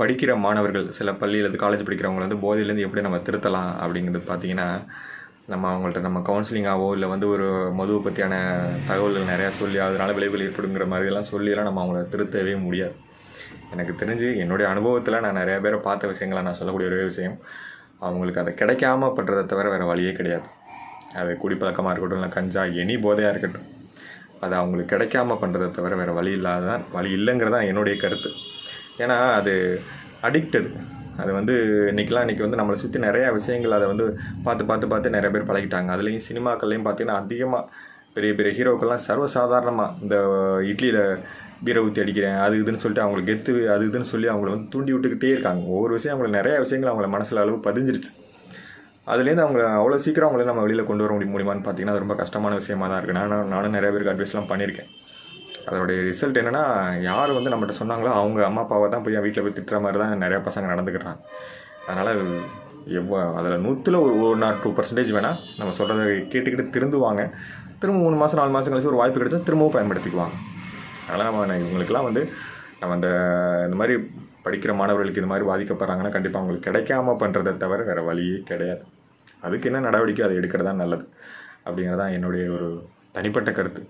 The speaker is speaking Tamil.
படிக்கிற மாணவர்கள் சில பள்ளியில் அல்லது காலேஜ் படிக்கிறவங்களை வந்து போதையிலேருந்து எப்படி நம்ம திருத்தலாம் அப்படிங்கிறது பார்த்தீங்கன்னா நம்ம அவங்கள்ட்ட நம்ம கவுன்சிலிங்காகவோ இல்லை வந்து ஒரு மதுவை பற்றியான தகவல்கள் நிறையா சொல்லி அதனால் விளைவுகள் ஏற்படுங்கிற மாதிரிலாம் சொல்லியெல்லாம் நம்ம அவங்கள திருத்தவே முடியாது. எனக்கு தெரிஞ்சு என்னுடைய அனுபவத்தில் நான் நிறைய பேரை பார்த்த விஷயங்களை நான் சொல்லக்கூடிய ஒரே விஷயம் அவங்களுக்கு அதை கிடைக்காம பண்ணுறதை தவிர வேறு வழியே கிடையாது. அது குடிப்பழக்கமாக இருக்கட்டும் இல்லை கஞ்சா எனி போதையாக இருக்கட்டும். அது அவங்களுக்கு கிடைக்காம பண்ணுறதை தவிர வேறு வழி இல்லாதான் வழி இல்லைங்கிறது தான் என்னுடைய கருத்து. ஏன்னா அது அடிக்ட் அது. வந்து இன்றைக்கெலாம் இன்றைக்கி வந்து நம்மளை சுற்றி நிறையா விஷயங்கள் அதை வந்து பார்த்து பார்த்து பார்த்து நிறைய பேர் பழகிட்டாங்க. அதுலேயும் சினிமாக்கள்லேயும் பார்த்தீங்கன்னா அதிகமாக பெரிய பெரிய ஹீரோக்கள்லாம் சர்வசாதாரணமாக இந்த இட்லியில் பீரை ஊற்றி அடிக்கிறேன் அது இதுன்னு சொல்லிட்டு அவங்களுக்கு கெத்து அது இதுன்னு சொல்லி அவங்கள வந்து தூண்டி விட்டுக்கிட்டே இருக்காங்க. ஒவ்வொரு விஷயம் அவங்களுக்கு நிறைய விஷயங்கள் அவங்கள மனசில் அளவு பதிஞ்சிருச்சு. அதுலேருந்து அவங்க அவ்வளோ சீக்கிரம் அவங்கள நம்ம வெளியில் கொண்டு வர முடியுமான்னு பார்த்தீங்கன்னா அது ரொம்ப கஷ்டமான விஷயமா தான் இருக்குது நான் நானும் நிறைய பேருக்கு அட்வைஸ்லாம் பண்ணியிருக்கேன். அதோடைய ரிசல்ட் என்னென்னா யார் வந்து நம்மகிட்ட சொன்னாங்களோ அவங்க அம்மா அப்பாவை தான் போய் வீட்டில் போய் திட்டுற மாதிரி தான் நிறையா பசங்க நடந்துக்கிறாங்க. அதனால் எவ்வளோ அதில் நூற்றில் ஒரு ஒன் ஆர் டூ பர்சன்டேஜ் வேணால் நம்ம சொல்கிறத கேட்டுக்கிட்டு திருந்துவாங்க. திரும்ப மூணு மாதம் நாலு மாதம் கழிச்சு ஒரு வாய்ப்பு கிடைச்சா திரும்பவும் பயன்படுத்திக்குவாங்க. அதனால் நம்ம இவங்களுக்கெல்லாம் வந்து நம்ம அந்த இந்த மாதிரி படிக்கிற மாணவர்களுக்கு இது மாதிரி பாதிக்கப்படுறாங்கன்னா கண்டிப்பாக அவங்களுக்கு கிடைக்காம பண்ணுறதை தவிர வேறு வழியே கிடையாது. அதுக்கு என்ன நடவடிக்கை அதை எடுக்கிறது தான் நல்லது அப்படிங்கிறது தான் என்னுடைய ஒரு தனிப்பட்ட கருத்து.